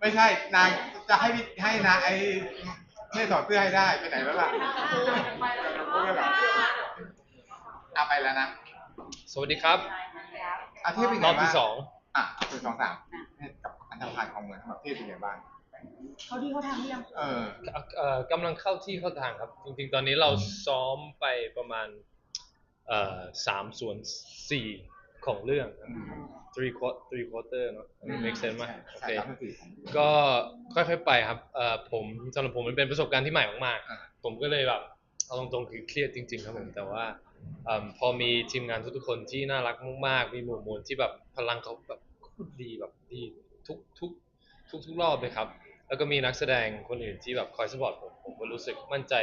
ไม่ใช่นางจะให้พี่ให้นางไอ้ไม่ถอดเสื้อให้ได้ไปไหนแล้วล่ะพูดแล้วเหรอเอาไปแล้วนะสวัสดีครับอาเทพเป็นไงรบ้าองบที่สองอะเป็นสองสามกับอันธพาลของเมืองทั้งประเทศเป็นไงบ้างเขาที่เขาทำหรือยังเออ เอ่อกำลังเข้าที่เข้าทางครับ จริงๆ ตอนนี้เราซ้อมไปประมาณเอ่อสามส่วนสี่ ของเรื่องครับ three quarter three quarter เนอะ make sense ไหมโอใช่เคครับทั้งสี่ของก็ค่อยๆไปครับเอ่อผมสำหรับผมมันเป็นประสบการณ์ที่ใหม่มากอ่าๆผมก็เลยแบบเอาตรงๆคือเครียดจริง ๆ ครับผมแต่ว่าเอิ่มพอมีทีมงานทุกๆคนที่น่ารักมากๆ มีหมู่มวลที่แบบพลังเขาแบบโคตรดีแบบดีทุกทุกทุกทุกรอบเลยครับ แล้วก็มีนักแสดงคนอื่นที่แบบคอยสปอร์ตผม ผมก็รู้สึกมั่นใจ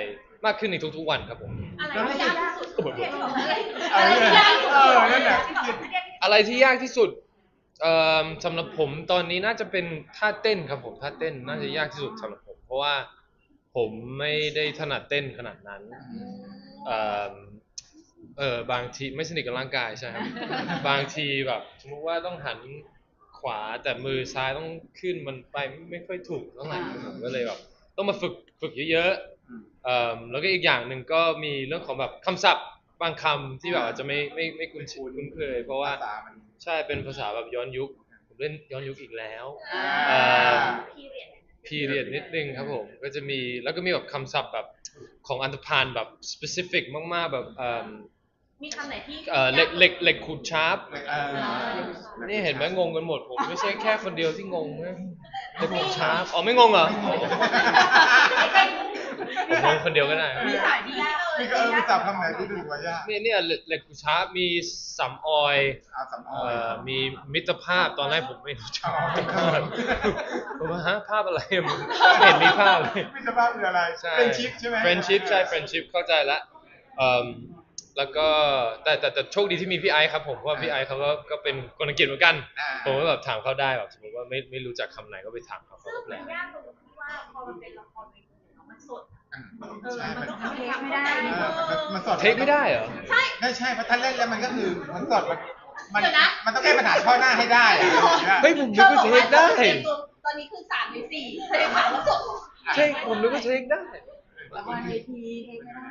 มากขึ้นในทุกๆวันครับผม อะไรที่ยากที่สุดเออเออนั่นแหละ อะไรที่ยากที่สุดเอ่อสำหรับผมตอนนี้น่าจะเป็นท่าเต้นครับผมท่าเต้นน่าจะยากที่สุดสำหรับผม เพราะว่าผมไม่ได้ถนัดเต้นขนาดนั้นเอ่อเออบางทีไม่สนิทกับร่างกายใช่ครับบางทีแบบสมมติว่าต้องหันขวาแต่มือซ้ายต้องขึ้นมันไปไม่ค่อยถูกเท่าไหร่ผมก็เลยแบบต้องมาฝึก ฝึกเยอะๆเอ่อแล้วก็อีกอย่างหนึ่งก็มีเรื่องของแบบคำศัพท์บางคำที่แบบอาจจะไม่ไม่ไม่คุ้นชินคุ้นเคย เพราะว่าภาษามันใช่เป็นภาษาแบบย้อนยุคผมเล่นย้อนยุคอีกแล้วอ่าพีเรียดนิดนึงครับผมก็จะมีแล้วก็มีแบบคำศัพท์แบบของอันธพาลแบบ specific มากๆแบบเอ่อ มีคำไหนที่เอ่อเหล็กเหล็กเหล็กขูดชาร์ปเออนี่เห็นไหมงงกันหมดผมไม่ใช่แค่คนเดียวที่งงนะเหล็กขูดชาร์ปอ๋อไม่งงเหรออ๋อผมงงคนเดียวก็ได้มีสายที่ยากมีก็เออมีศัพท์คำไหนที่ดูว่ายากเนี่ยเนี่ยเหล็กเหล็กขูดชาร์ปมีสำออยเอาสำออเอ่ยอมีมิตรภาพตอนแรกผมไม่รู้จักอ๋อผมว่าฮะภาพอะไรมันไม่เห็นมีภาพเลยไม่ใช่ว่าคืออะไร ใช่ เป็นชิปใช่ไหม friendship ใช่ friendship เข้าใจละเอิ่ม แล้วก็แต่แต่แต่โชคดีที่มีพี่ไอซ์ครับผมเพราะว่าพี่ไอซ์เขาก็ก็เป็นคนอังกฤษเหมือนกัน อ่าผมก็แบบถามเขาได้แบบสมมติว่าไม่ไม่รู้จักคำไหนก็ไปถามเขาเขาซึ่งก็แปล มันยากตรงที่ว่าพอมันเป็นละครเวทีเนาะมันสด อ่าเออ ใช่มันมันต้องทำให้ไม่ได้เออมันมันสดเทคไม่ได้เหรอ ใช่ ไม่ใช่เพราะถ้าเล่นแล้วมันก็คือมันสดมันมันเดี๋ยวนะ มันต้องแก้ปัญหาข้อหน้าให้ได้อะอะไรอย่างเงี้ยเฮ้ยผมนึกว่าเทคได้ ตอนนี้คือสามในสี่เธอถามว่าสดเทคผมนึกว่าเทคได้ ละครเวทีเทคไม่ได้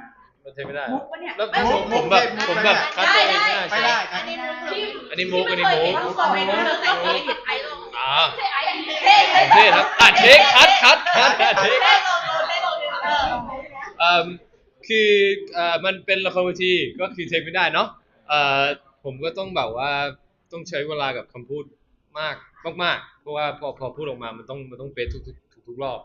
มันเทคไม่ได้ มุกปะเนี่ยแล้วไม่ผมมุกผมแบบผมแบบคัดตัวเองได้ไม่ไม่ได้ได้อันนี้มุกที่อันนี้มุกอันนี้มุกที่ไเคยเห็นละครเวทีเธอใส่เทคไอ้ลงอ่าใช่ไอ้เทคเทคครับอะเทคคัดคัดคัดอะเทคเทคลงลงเทคลงเออเอ่อคือเอ่อมันเป็นละครเวทีก็คือเทคไม่ได้เนาะเอ่อผมก็ต้องแบบว่าต้องใช้เวลากับคำพูดมากมากๆเพราะว่าพอพอพูดออกมามันต้องมันต้องเป๊ะทุกทุกทุกทุกรอบ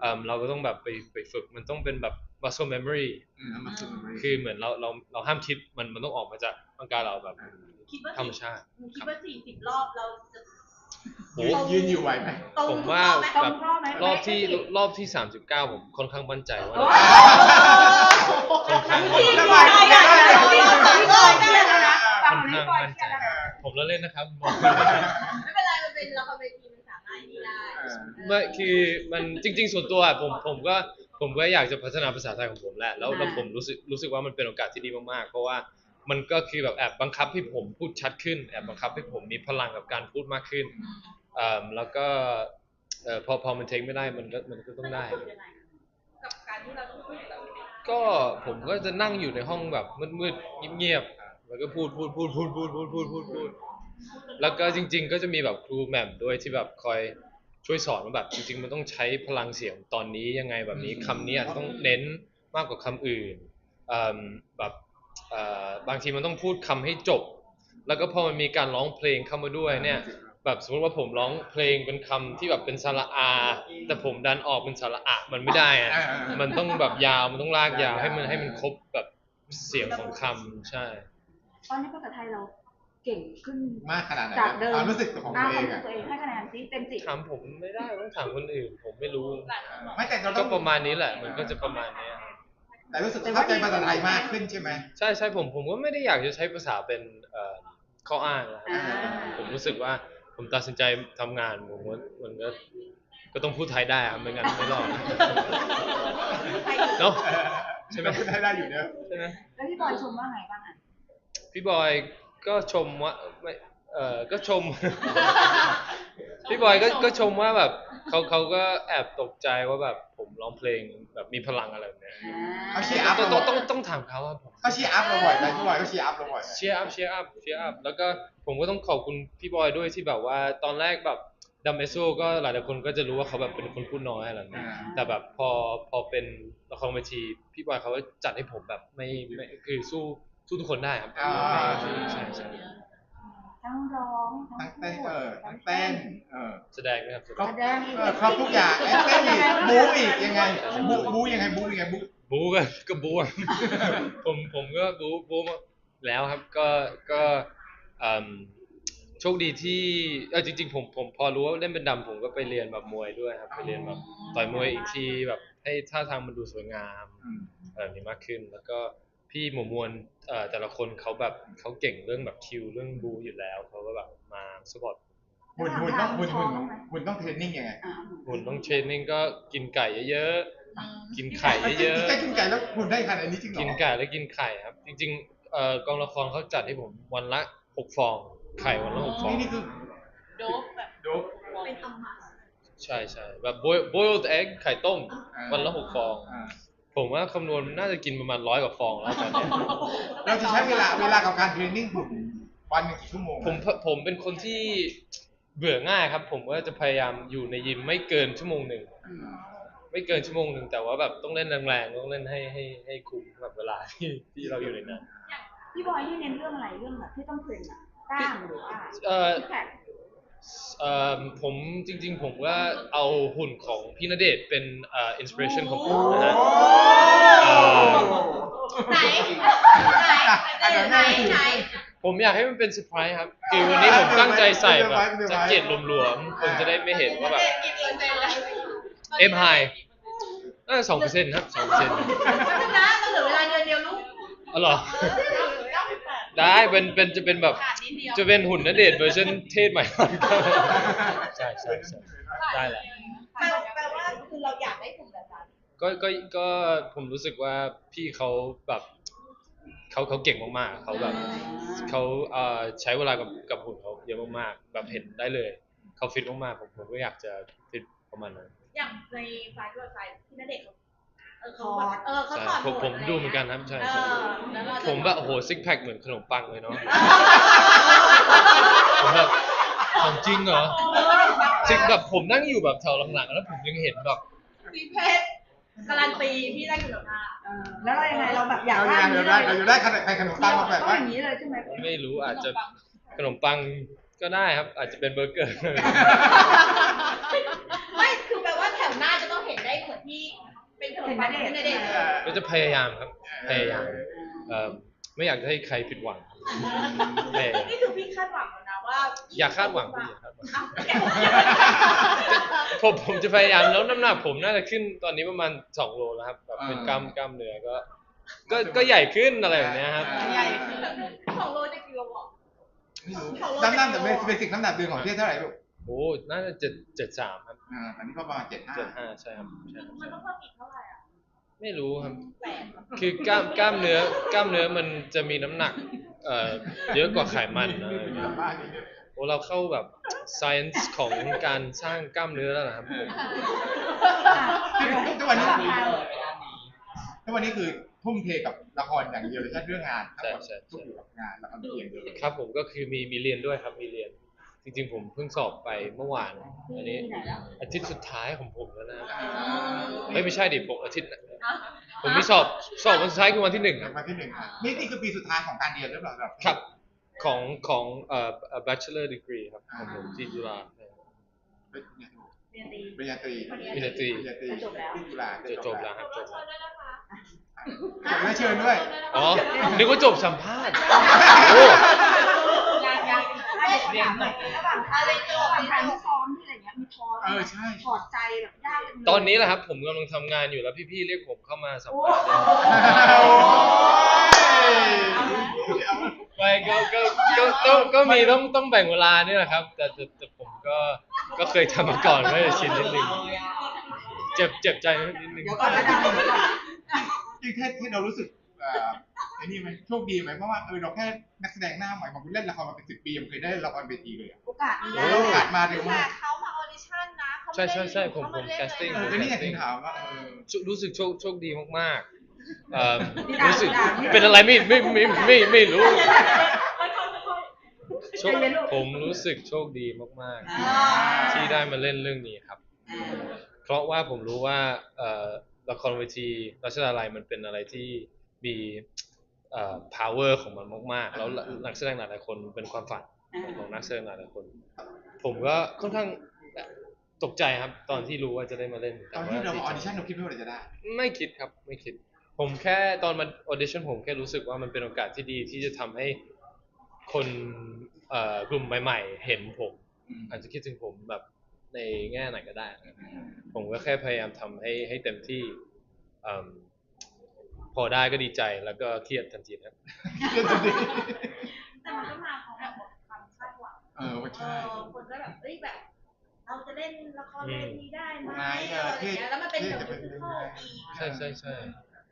เอ่อเราก็ต้องแบบไปไปฝึกมันต้องเป็นแบบ muscle memory อืมมันคือคือเหมือนเราเราเราห้ามคิดมันมันต้องออกมาจากร่างกายเราแบบคิดว่าธรรมชาติคิดว่าสี่สิบรอบเราจะโอ้ยืนยืนอยู่ไหวไหมตรงผมทุกว่ารอบไหมแบบรอบที่รอบที่39ผมค่อนข้างมั่นใจว่าโอ้ค่อนข้างพี่ทำบไมอยไม่ได้ได้พี่บอยได้นะค่อนข้างมั่นใจผมแล้วเล่นนะครับไม่เป็นไรมันเป็นละครเวทีมันสามารถนี่ได้ไม่คือมันจริง ๆ ส่วนตัวอะผมผมก็ ผมก็อยากจะพัฒนาภาษาไทยของผมแหละแล้วแล้วผมรู้สึกรู้สึกว่ามันเป็นโอกาสที่ดีมากๆ เพราะว่ามันก็คือแบบแอบบังคับให้ผมพูดชัดขึ้นแอบบังคับให้ผมมีพลังกับการพูดมากขึ้นอ่าแล้วก็เอ่อพอพอมันเทคไม่ได้มันก็มันก็ต้องได้ กับการที่เราต้องพูดแบบก็ผมก็จะนั่งอยู่ในห้องแบบมืดๆเงียบๆแล้วก็พูดพูดพูดพูดพูดพูดพูดพูดพูดแล้วก็จริง ๆ ก็จะมีแบบครูแหม่มด้วยที่แบบคอย ช่วยสอนว่าแบบจริงๆมันต้องใช้พลังเสียงตอนนี้ยังไงแบบนี้คำนี้อาจจะต้องเน้นมากกว่าคำอื่นเอิ่มแบบเอ่อบางทีมันต้องพูดคำให้จบ แล้วก็พอมันมีการร้องเพลงเข้ามาด้วยเนี่ยแบบสมมติว่าผมร้องเพลงเป็นคำที่แบบเป็นสระอา แต่ผมดันออกเป็นสระอะมันไม่ได้อะอ่าอ่าอ่ามัมันต้องแบบยาวมันต้องลากยาวให้มันให้มันครบแบบเสียงของคำใช่ ตอนนี้ภาษาไทยเรา เก่งขึ้น มากขนาดไหนจากเดิม ความรู้สึกของอ่าตัวคเอวามงรู้สึกอะตัวเองให้คะแนนซิเต็มสิบถามผมไม่ได้ต้องถามคนอื่น ผมไม่รู้ ไม่แต่เราต้ก็องประมาณนี้แหละ มันก็จะประมาณเนี้ยแต่รู้สึกเข้าใจภาษาไทยมากขึ้นใช่ไหม ใช่ใช่ผมผมก็ไม่ได้อยากจะใช้ภาษาเป็นเอ่อข้ออ้างนะอ่า ผมรู้สึกว่าผมตัดสินใจทำงานผมว่ามันก็ก็ต้องพูดไทยได้ครับไม่งั้นไม่รอดเนาะ ใช่ไหม พูดไทยได้อยู่เนอะ ใช่ไหมแล้วพี่บอยชมว่าไงบ้างอะพี่บอย ก็ชมว่าไม่เออก็ชม พี่บอยก็ก็ชมว่าแบบเขาเขาก็แอบตกใจว่าแบบผมร้องเพลงแบบมีพลังอะไรแบบเนี้ยเขาเชียร์อัพต้องเราต้องบ่ต้ออยงต้องถามเขาว่าผมเขาเชียร์อัพเราบ่อยไหมพี่บอยเขาเชียร์อัพเราบ่อยไหมเชียร์อัพเชียร์อัพเชียร์อัพแล้วก็ผมก็ต้องขอบคุณพี่บอยด้วยที่แบบว่าตอนแรกแบบดัมเบโซก็หลายๆคนก็จะรู้ว่าเขาแบบเป็นคนพูดน้อยอะไรแบบนี้แต่แบบพอพอเป็นละครเวทีพี่บอยเขาก็จัดให้ผมแบบไม่ไม่คือสู้ สู้ทุกคนได้ครับ อ่า ใช่ใช่ทั้งร้องทั้งเต้นเออทั้งเต้นเออ แสดงนะครับครบเออครบทุกอย่างเอ้ยเต้นอีกบู๊อีกยังไงบู๊บู๊ยังไงบู๊ยังไงบู๊บู๊กันก็บู๊อะ ผมผมก็บู๊บู๊มาแล้วครับก็ก็อืมโชคดีที่เออจริง ๆ ผมผมพอรู้ว่าเล่นเป็นดำผมก็ไปเรียนแบบมวยด้วยครับไปเรียนแบบต่อยมวยอีกทีแบบให้ท่าทางมันดูสวยงาม อืมแบบนี้มากขึ้นแล้วก็ พี่หมูมวลเอ่อแต่ละคนเขาแบบเขาเก่งเรื่องแบบคิวเรื่องบูอยู่แล้วเขาก็แบบมาสปอร์ตหุ่นหุ่นต้องหุ่นหุ่นหุ่นต้องเทรนนิ่งยังไงอ่าหุ่นต้องเทรนนิ่งก็กินไก่เยอะๆกินไข่เยอะแค่กินไก่แล้วหุ่นได้ขนาดนี้จริงเหรๆอกินไก่แล้วกินไข่ครับ จริงๆเอ่อกองละครเขาจัดให้ผมวันละหกฟอง ไข่วันละหกฟองนี่นี่คือโดบแบบโดบเป็นอมตะใช่ใช่แบบ boil- boiled egg ไข่ต้มอ่าวันละหกฟองอ่า ผมว่าคำนวณน่าจะกินประมาณร้อยกว่าฟองแล้วตอนเนี้ย เราจะใช้เวลาเวลากับการเทรนนิ่งหุ่นวันหนึ่งกี่ชั่วโมงผมผมเป็นคนที่เบื่อง่ายครับ ผมก็จะพยายามอยู่ในยิมไม่เกินชั่วโมงหนึ่งอืมไม่เกินชั่วโมงหนึ่งแต่ว่าแบบต้องเล่นแรงๆต้องเล่นให้ให้ให้คุ้มกับเวลาที่ที่เราอยู่ในนั้น พี่บอยนี่เน้นเรื่องอะไรเรื่องแบบที่ต้องเทรนอะกล้ามหรือว่าเอ่อ ซิกแพค เอ่อผมจริงๆ ผมก็เอาหุ่นของพี่ณเดชน์เป็นเอ่ออินสปิเรชันของผมนะฮะโอ้ไหน ไหน ไหน ไหน ผมอยากให้มันเป็นเซอร์ไพรส์ครับคือวันนี้ผมตั้งใจใส่แบบแจ็คเก็ตหลวมๆคนจะได้ไม่เห็นว่าแบบกี่เปอร์เซ็นต์แล้วเอ็มไฮน่าสองเปอร์เซ็นต์ครับสองเปอร์เซ็นต์ไม่เป็นไรเราเหลือเวลาเดือนเดียวลูกอ๋อเหรอ ได้เป็นเป็นจะเป็นแบบขาดนิดเดียวจะเป็นหุ่นณเดชน์เวอร์ชันเทศใหม่ ใช่ใช่ใช่ได้แหละ แปลแปลว่าคือเราอยากได้กลุ่มแบบนั้นก็ก็ก็ผมรู้สึกว่าพี่เขาแบบเขาเขาเก่งมากๆเขาแบบเขาเอ่อใช้เวลากับกับหุ่นเขาเยอะมากๆแบบเห็นได้เลยเขาฟิตมากๆผมผมก็อยากจะฟิตประมาณนั้น อย่างในไฟล์ด้วยไฟล์ที่นัเด็กเออเขาแบบเออเขาใช่ถอดผมผมดูเหมือนกันครับใช่ใช่เออแล้วเราจะผมแบบโอ้โหซิกแพคเหมือนขนมปังเลยเนาะ ผมแบบของจริงเหรอ จริงแบบผมนั่งอยู่แบบแถวหลังๆแล้วผมยังเห็นแบบซีเพชรการันตีพี่ได้อยู่แล้วนะเออแล้วเรายังไงเราแบบอยากเราได้อยากอย่างเรานี้ได้เลยเราอยู่ได้ขนาดใครขนมปังมาแบบต้องว่าอย่างนี้เลยใช่ไหมไม่รู้อาจจะขนมปังก็ได้ครับ อาจจะเป็นเบอร์เกอร์ไม่ เป็นขนมปังที่นัเด็กก็จะพยายามครับ พยายามเอ่อไม่อยากจะให้ใครผิดหวังพยายามนี่คือพี่คาดหวังแล้วนะว่าอย่าคาดหวังพี่อย่าคาดหวังอ้าวแกผมผมจะพยายามแล้วน้ำหนักผมน่าจะขึ้นตอนนี้ประมาณสองโลแล้วครับแบบเป็นกล้ามกล้ามเนื้อก็ ก็ก็ใหญ่ขึ้นอะไรแบบเนี้ยครับ ใหญ่ของโลจะกิโลบอกไม่รู้น้ำหนักแต่เบสิกน้ำหนักเดือนของเที่เท่าไหร่ลูก โอ้น่าจะเจ็ดเจ็ดสามครับอ่าตอนนี้ก็ประมาณเจ็ดห้าเจ็ดห้าใช่ครับใช่ครับมันใช่ต้องเพิ่มอีกเท่าไหร่อะไม่รู้ครับ แปดคือกล้ามกล้ามเนื้อกล้ามเนื้อมันจะมีน้ำหนักเอ่อเยอะกว่าไขมันนะอะไรอย่างเงี้ยบ้านนี้เนี่ยโอ้เราเข้าแบบ science ของการสร้างกล้ามเนื้อแล้วนะครับผมทุกวันนี้ทุกวันนี้คือทุ่มเทกับละครอย่างเดียวเลยใช่เรื่องงานทั้งหมดทุกอยู่กับงานละครอย่างเดียวเลยครับผมก็คือมีมีเรียนด้วยครับมีเรียน จริงๆผมเพิ่งสอบไปเมื่อวาน อันนี้ที่ไหนแล้วอาทิตย์สุดท้ายของผมแล้วนะอ่าเฮ้ยไม่ใช่ดิผมอาทิตย์ผมมีสอบสอบวันสุดท้ายคือวันที่หนึ่งครับมาที่หนึ่งอะนี่นี่คือปีสุดท้ายของการเรียนหรือเปล่าครับครับของของเอ่อ bachelor degree ครับของผมที่จุฬาเรียนดีปริญญาตรีปริญญาตรีปริญญาตรีจบแล้วที่จุฬาจะจบแล้วครับจบเชิแล้วญด้วยนะคะจบแล้วเชิญด้วย อ๋อ นึกว่าจบสัมภาษณ์ โอ้ ยังยัง ไม่ถามหน่ อยระหว่างทางระหว่างทางที่ซ้อมที่อะไรเงี้ยมีท้อเออใช่ ถอดใจแบบยากจังเลยตอนนี้แหละครับผมกำลังทำงานอยู่แล้วพี่ๆเรียกผมเข้ามาสัมโอ้ภาษณ์โอ้ยไม่ก็ก็ก็ก็ก็มีต้องต้องแบ่งเวลานี่แหละครับ แต่แต่แต่ผมก็ก็เคยทำมาก่อนก็จะชินนิดนึงเจ็บเจ็บใจนิดนึง เดี๋ยวก่อนจะดังเดี๋ยวก่อนจริงแค่ที่เรารู้สึกเอ่อไอ้นี่ไหมโชคดีไหมเพราะว่าเออเราแค่นักแสดงหน้าใหม่มาคุณเล่นละครมาเป็นสิบปียังเคยได้ละครเวทีเลยอะ โอกาสนี้โอ้โอกาสมาเร็วแต่มาก เขามาออดิชั่นนะเขาใช่ใช่ใช่ผมผม casting เออก็นี่อยากจะถามว่าเออรู้รู้สึกโชคโชคดีมากๆเอ่อรู้สึกเป็นอะไรไม่ไม่ไม่ไม่ไม่รู้ โชคผมรู้สึกโชคดีมากๆที่ได้มาเล่นเรื่องนี้ครับ เพราะว่าผมรู้ว่าเอ่อละครเวทีรัชดาลัยมันเป็นอะไรที่ มีเอ่อ power ของมันมากๆ แล้วนักแสดงหลายๆคนเป็นความฝันของนักแสดงหลายๆคน ผมก็ค่อนข้างตกใจครับตอนที่รู้ว่าจะได้มาเล่นตอนที่เราออดิชั่นเราคิดไม่ว่าเราจะได้ ไม่คิดครับไม่คิด ผมแค่ตอนมันออเดชั่นผมแค่รู้สึกว่ามันเป็นโอกาสที่ดีที่จะทำให้คนเอ่อกลุ่มใหม่ๆ เห็นผมอืมอาจจะคิดถึงผมแบบในแง่ไหนก็ได้นะครับผมก็แค่พยายามทำให้ให้เต็มที่เอิ่ม พอได้ก็ดีใจแล้วก็เครียดทันทีครับแต่มันก็มาพร้อมกับความคาดหวังเออว่าเอใช่อคนก็แบบเอ้ยแบบ เราจะเล่นละครเวทีได้ไหมไหมอะไรเอออย่างเงี้ยแล้วมันเป็นแบบที่มิวสิคลอีกใช่ใช่ใช่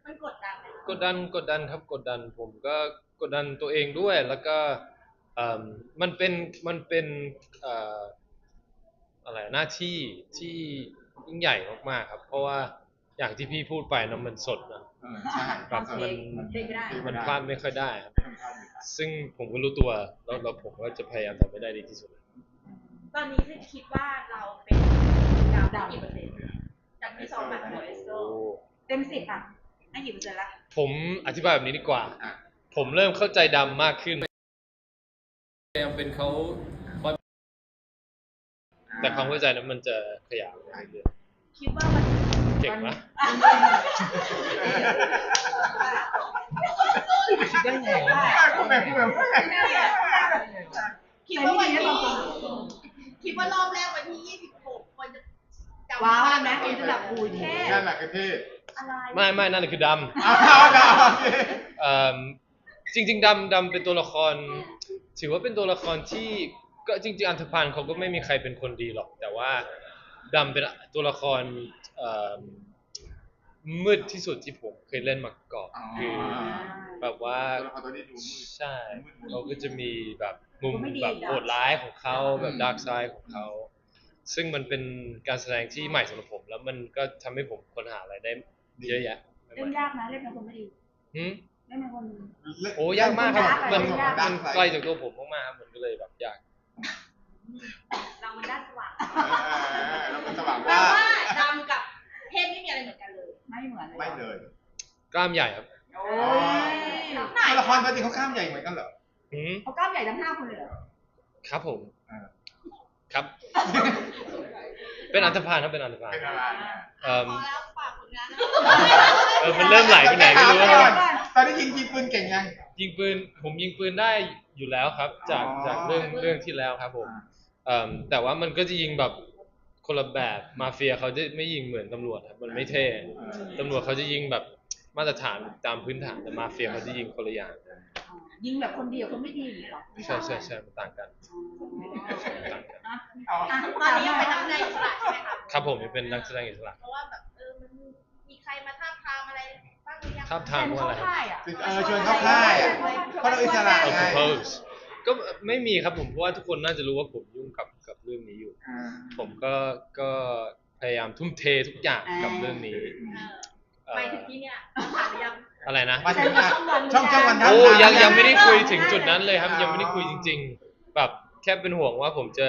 มันกดดันไหมกดดันกดดันครับกดดันผมก็กดดันตัวเองด้วยแล้วก็เอิ่มมันเป็นมันเป็นเอ่ออะไรหน้าที่ที่ยิ่งใหญ่มากๆครับ เพราะว่า อย่างที่พี่พูดไปนะมันสดนะเออใช่ครับมันเด็กไม่ได้มันพลาดไม่ค่อยได้ครับมันพลาดไม่ได้ซึ่งผมก็รู้ตัวแล้วแล้วผมก็จะพยายามทำให้ได้ดีที่สุด ตอนนี้คือคิดว่าเราเป็นดาวกี่เปอร์เซ็นต์จากที่สองมาโเอสโซเต็มสิบอะให้กี่เปอร์เซ็นต์ละผมอธิบายแบบนี้ดีกว่าอะผมเริ่มเข้าใจดำมากขึ้นพยายามเป็นเขาแต่ความเข้าใจนั้นมันจะขยายไปเรื่อยคิดว่าวันๆ เก่งปะได้ไงกูแบบกูแบบคิดว่าวันที่คิดว่ารอบแรกวันที่ยี่สิบหกคนจะจำว้าวได้ไหมเอ็นจะแบบอุ้ยเท่นั่นแหละคือเท่อะไรไม่ไม่นั่นคือดเอาเอาเอาโอเคำเอิ่มจริง ๆดำดำเป็นตัวละคร ถือว่าเป็นตัวละครที่ก็จริง ๆ อันธพาลเขาก็ไม่มีใครเป็นคนดีหรอก แต่ว่าดำเป็นตัวละครเอิ่ มมืดที่สุดที่ผมเคยเล่นมาก่อนอ๋อคือแบบว่าตัวละครตัวนี้ดูมืดใช่เขาก็จะมีแบบมุมไม่ดีแบบโหดร้ายของเขาแบบอืมดาร์กไซด์ของเขาซึ่งมันเป็นการแสดงที่ใหม่สำหรับผม แล้วมันก็ทำให้ผมค้นหาอะไรได้เยอะแยะเล่นยากนะเล่นเป็นคนไม่ดีหืมเล่นเป็นคนโอ้ยากมากครับมันยากมันไกลจากตัวผมมากๆครับมันก็เลยแบบยากเรามันด้านสว่างเออแล้วมันสว่างแปลว่าว่าดำกับ เทพไม่มีอะไรเหมือนกันเลยไม่เหมือนเลยไม่เลยกล้ามใหญ่ครับโอ้ยไหนตัวละครปกติเขากล้ามใหญ่เหมือนกันเหรอหืมเขากล้ามใหญ่ทั้งห้าคนเลยเหรอครับผมเออครับ เป็นอันธพาลครับเป็นอันธพาลเป็นอะไรเอิ่มพอแล้วฝากผลงานนะเออมันเริ่มไหลไปไหนไม่รู้ก่คอรันบตอนนี้ยิงยิงปืนเก่งยังยิงปืนผมยิงปืนได้อยู่แล้วครับ จากอ๋อจากเรื่องเรื่องที่แล้วครับผมเอ่มแต่ว่ามันก็จะยิงแบบ คนละแบบมาเฟียเขาจะไม่ยิงเหมือนตำรวจครับมันไม่เท่ตำรวจเขาจะยิงแบบมาตรฐานตามพื้นฐานแต่มาเฟียเขาจะยิงคนละอย่างยิงแบบคนเดียวคนไม่ดีอย่างนี้เหรอใช่ใช่ใช่มันต่างกันต่างกันอะเอาอะตอนนี้ยังเป็นนักแสดงอิสระใช่ไหมคะครับผมยังเป็นนักแสดงอิสระเพราะว่าแบบเออมันมีใครมาทาบทามอะไรบ้างหรือยังทาบแททามนว่าเข้าอะไรครับค่ายอะเออชวนเข้าค่ายอะเพราะเราอิสระเอาไง propose ก็ไม่มีครับผมเพราะว่าทุกคนน่าจะรู้ว่าผมยุ่งกับกับ เรื่องนี้อยู่ อ่าผมก็ก็พยายามทุ่มเททุกอย่างกับเรื่องนี้เออเอ่อไปถึงที่เนี่ยผ่านหรือยัง อะไรนะ มาถึงอะช่องช่องวันทัโอ้ทายังยัยังไม่ได้คุยถึงจุดนั้นเลยครับอ๋อยังไม่ได้คุยจริง ๆ แบบแค่เป็นห่วงว่าผมจะ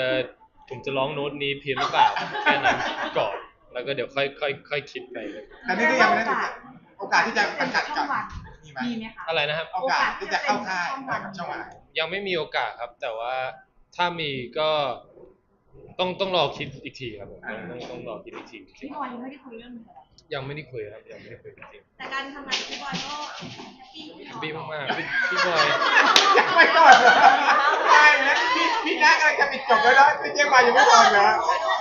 ผมจะร้องโน้ตนี้เพี้ยนหรือเปล่าแค่นั้นก่อนแล้วก็เดี๋ยวค่อยค่อยค่อยคิดไปแต่นี่ก็ยังไม่ได้โอกาสที่จะสังกัดช่กัอบงวันมีไหมมีไหมคะ อะไรนะครับ โอกาสที่จะเข้าค่ายกับช่องวัน ยังไม่มีโอกาสครับ แต่ว่าถ้ามีก็ ต้องต้องรอคิดอีกทีครับผมต้องต้องต้องรอคิดอีกทีจริพี่งบอยยังไม่ได้คุยเรื่องนี้เหรอๆยังไม่ได้คุยครับยังไม่ได้คุยจริงแต่การทำงานกับพี่บอยก็แฮปปี้ๆบี้มากๆพี่พี่บอยยังไม่ก่อนเหรอไม่นะพี่พี่นักกำลังจะปิดจบแล้วนะพี่เจ๊มายังไม่ก่อนเหรอ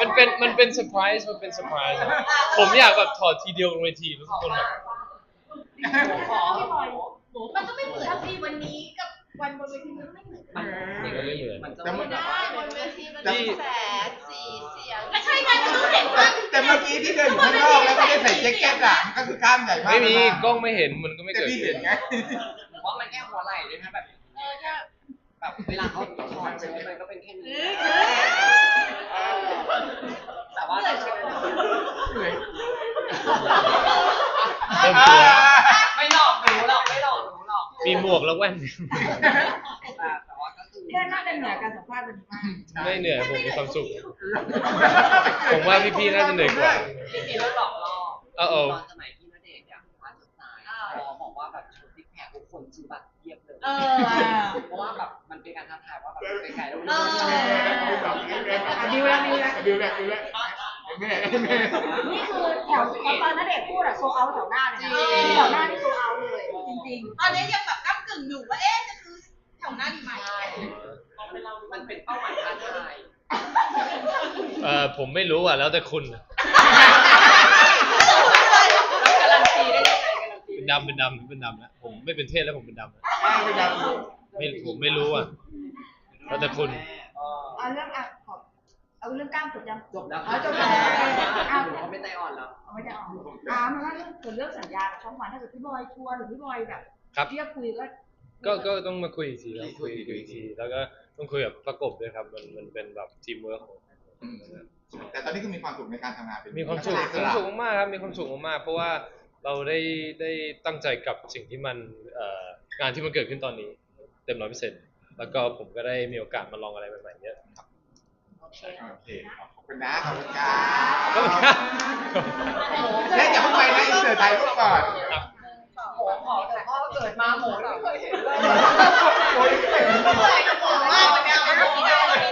มันเป็นมันเป็นเซอร์ไพรส์มันเป็นเซอร์ไพรส์ครับผมอยากแบบถอดทีเดียวลงเวทีแล้วทุกคนแบบขอพี่บอยมันก็ไม่เหมือนที่วันนี้กับวันบนเวทีมันก็ไม่เหมือนกัน มันก็ไม่เหมือนแต่เมื่อได้บนเว แสีเสียงก็ใช่ไงก็ต้องเห็นว่าแต่เมื่อกี้ที่เดินอยู่ข้างนอกแล้วก็ได้ใส่แจ็คเก็ตอะก็คือกล้ามใหญ่มากไม่มีกล้องไม่เห็นมันก็ไม่เกิดพี่เห็นไง ผมว่ามันแค่หัวไหล่เลยนะแบบเออเนี่แบบเวลาเขาถอนใช่มันก็เป็นแค่นี้แต่ว่าเม่หลอยไม่หลอกหนูหลอกไม่หลอกหนูหรอก มีหมวกแล้วแว่น ว่าก็คือแค่น่าจะเหนือการสัมภาษณ์วันนี้มากไม่เหนื่อยผมมีความสุข ผมว่าพี่ๆน่าจะเหนื่อยกว่าพี่มีเรื่องหลอกล่อเออเออ ตอนสมัยพี่ณเดชน์อยากพาจุดตายพอบอกว่าแบบชุดซิกแพคทุกคนซื้อบัตรเทียบเลยเออเพราะว่าแบบมันเป็นการท้าทายว่าแบบไกลๆแล้วเออดิวแล้วดิวแล้วดิวแล้วดิวแล้วแม่แม่นี่คือแถวตอนนั้นเด็กพูดอะโซเอาแถวหน้าเลยนะแถวหน้านี่โซเอาเลยจริง ตอนนี้ยังแบบก้ากึ่งอยู่ว่าเอ๊ะจะคือ แถวหน้าดีไหมใช่มันเป็นเป้าหมายท้าทายเออผมไม่รู้อะแล้วแต่คุณแล้วการันตีได้ยังไงการันตีเป็นดำเป็นดำเป็นดำแล้วผมไม่เป็นเทศแล้วผมเป็นดำแล้วไม่ได้ไม่ผมไม่รู้อะ แล้วแต่คุณเออๆเอาเรื่องอะขอเอาเรื่องกล้ามจบยัง จบแล้วอ๋อจบแล้ว อ้าวหนูเขาไม่ใจอ่อนแล้ว เอาไม่ได้ออกอ่ามันว่าเรื่องส่วนเรื่องสัญญากับช่องวันถ้าเกิดพี่บอยชวนหรือพี่บอยแบบครับ เรียกคุยก็ ก็ก็ต้องมาคุยอีกทีครับคุยคุยอีกที แล้วก็ต้องคุยกับประกบด้วยครับ มันมันเป็นแบบทีมเวิร์กของแต่ตอนนี้ก็มีความสุขในการทำงานเป็นมีความสุขมีความสุขมากๆครับมีความสุขมากๆเพราะว่าเราได้ได้ตั้งใจกับสิ่งที่มันเอ่องานที่มันเกิดขึ้นตอนนี้ เต็มร้อยเปอร์เซ็นต์แล้วก็ผมก็ได้มีโอกาสมาลองอะไรใหม่ๆเยอะครับโอเคขอบคุณนะขอบคุณครับขอบคุณครับเล่นอย่าเพิ่งไปนะอินเสิร์ตถ่ายรูปก่อน ครับโหขอแต่พ่อเกิดมาโหไม่เคยเห็นเลย โอ้ยมากกว่านี้เอาไม่ได้เลย